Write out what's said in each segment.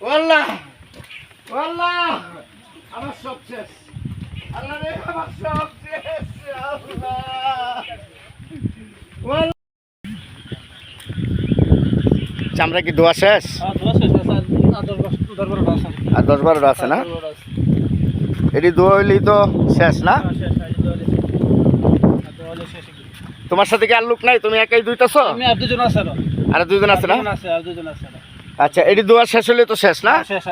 ওয়াল্লাহ ওয়াল্লাহ আমার সব শেষ। আল্লাহ রে আমার সব শেষ আল্লাহ। ওয়াল্লাহ। চামড়া কি দোয়া শেষ? আর দশ বারোটা আছে। না? এটি দোয়া হইলেই তো শেষ না? তোমার সাথে কি আর লোক নাই? তুমি একাই দুইটাছ আমি আর দুজন আছে আরও। আর দুজন আছে না? আচ্ছা এটি দোয়া শেষ হলে তো শেষ না? শেষ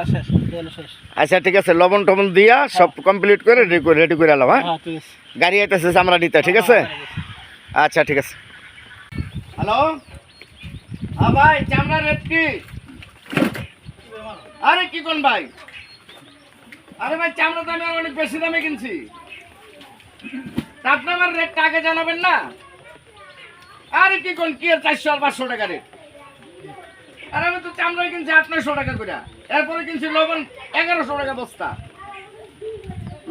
দেয়ালে শেষ আচ্ছা ঠিক আছে লবণ টবণ দিয়া সব কমপ্লিট করে রেডি করে রেডি করে এলাম হ্যাঁ? হ্যাঁ গাড়ি আইতেছে চামড়া নিতে ঠিক আছে। আচ্ছা ঠিক আছে। হ্যালো হ্যাঁ ভাই চামড়া রেট কি? আরে কি কোন ভাই? আরে ভাই চামড়া আমি অনেক বেশি দামে কিনছি। আপনি আমার রেটটা আগে জানাবেন না? আরে কি কোন কি আর চারশো আর পাঁচশো টাকা রেট আর আমি তো চামড়া কিনছি আট নয়শো টাকা করে এরপরে কিনছি লবণ এগারোশো টাকা বস্তা।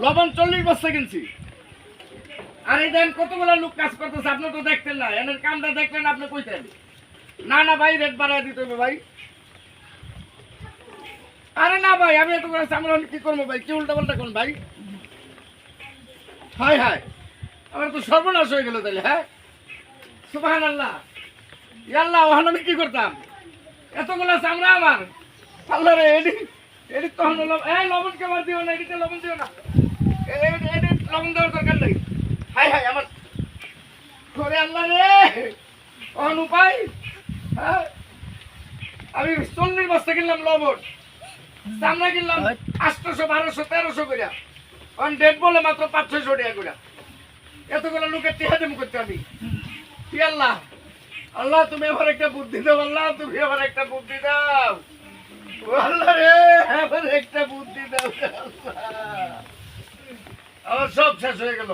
লবণ চল্লিশ বস্তা কিনছি। আর এই দেন কতগুলো লোক কাজ করতেছে, আপনি তো দেখতেন না। এনের কামটা দেখলেন, আপনি কইতেন। না না, ভাই, রেট বাড়ায় দিতে হবে ভাই। আরে না, ভাই, আমি এত করে চামড়া কি করব, ভাই? কি উল্টা পাল্টা কোন ভাই? হাই হাই আমার তো সর্বনাশ হয়ে গেল তাহলে হ্যাঁ? সুবাহান আল্লাহ ইয়াল্লাহ ওখানে আমি কি করতাম? এতগুলো চামড়া আমার। আল্লাহ রে এডি এডি তখন এই লবণ কেমন দিও না এডিতে লবণ দিও না। এ- এ- এডি লবণ দেওয়ার দরকার নেই। হাই হাই আমার করে আল্লাহ রে! অন উপায়? হ্যাঁ? আমি চল্লিশ বস্তা কিনলাম লবণ। চামড়া কিনলাম আটশোশো বারোশো তেরোশো করে অন ডেট বলে মাত্র পাঁচ ছয়শো টাকা করে এতগুলো লোকের টিহা দেম করতে আমি। আল্লাহ? আল্লাহ, তুমি আমার একটা বুদ্ধি দাও, আল্লাহ, তুমি আমার একটা বুদ্ধি দাও। আল্লাহ রে, আমার একটা বুদ্ধি দাও, আল্লাহ। আমার সব শেষ হয়ে গেল।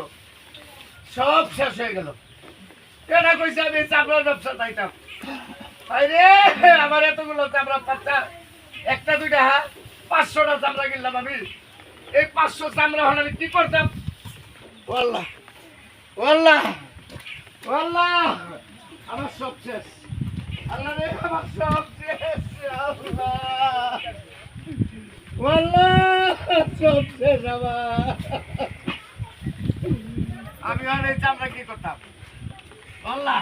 সব শেষ হয়ে গেল। কেনা কইছে আমি চামড়ার ব্যবসা চাইতাম। আরে আমার এতগুলো চামড়া পাঁচটা, একটা, দুইটা হ্যাঁ পাঁচশোটা চামড়া কিনলাম আমি। এই পাঁচশো চামড়া হলে আমি কি করতাম? ওয়াল্লাহ ওয়াল্লাহ ওয়াল্লাহ। আমার সব শেষ। আল্লাহ রে আমার সব শেষ আল্লাহ। ওয়াল্লাহ সব শেষ আমার। আমি আর এই চামড়া কি করতাম? আল্লাহ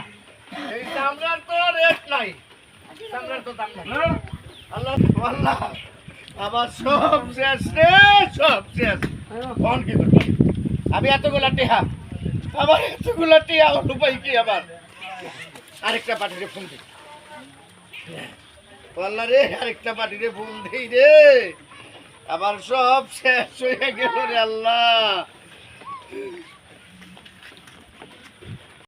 এই চামড়ার তো রেট নাই। চামড়ার তো দাম নাই। আল্লাহ আল্লাহ আমার সব শেষ রে সব শেষ। কি করতাম আমি এতগুলা টেহা। আমার এতগুলা টেহা উপায় কি আবার? আরেকটা পার্টিরে ফোন দিই বললা রে, আরেকটা পার্টিরে ফোন দিই রে। আবার সব শেষ হয়ে গেল রে আল্লাহ।